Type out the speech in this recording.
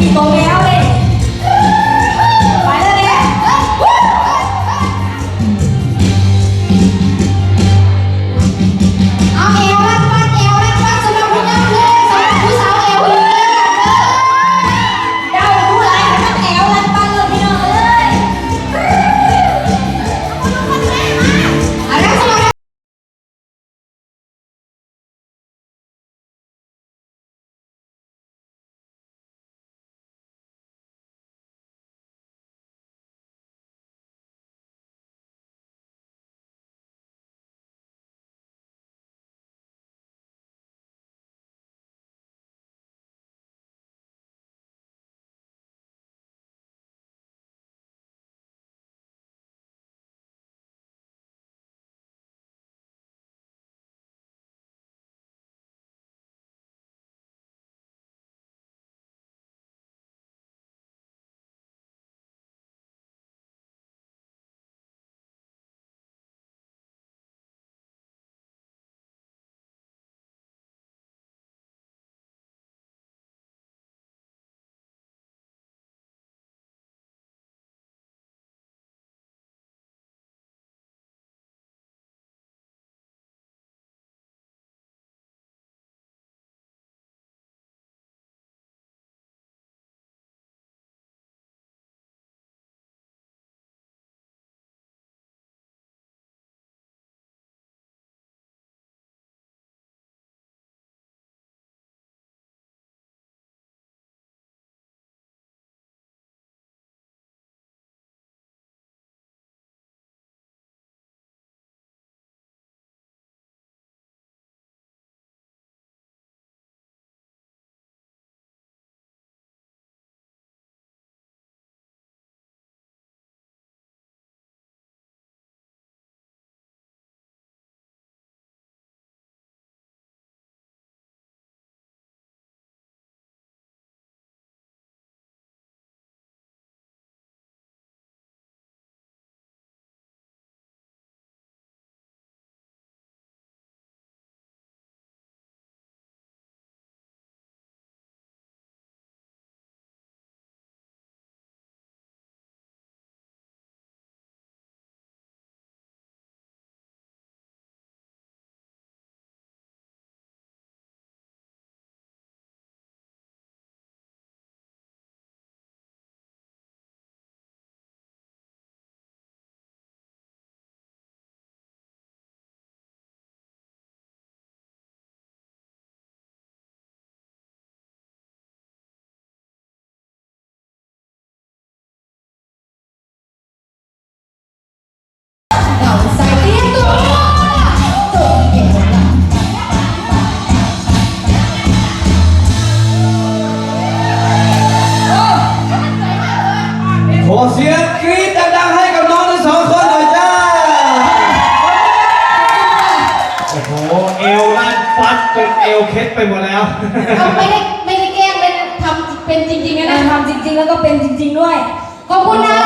一包烟 ขอเสียงกรี๊ดดังๆให้กับน้องทั้งสองคนหน่อยจ้า โอ้โห เอวลั่นฟัดจนเอวเคล็ดไปหมดแล้วไม่ได้ไม่ได้แกล้งเลยนทำเป็นจริงๆนะทำจริงๆ แล้วก็เป็นจริง ๆ ด้วย ขอบคุณนะ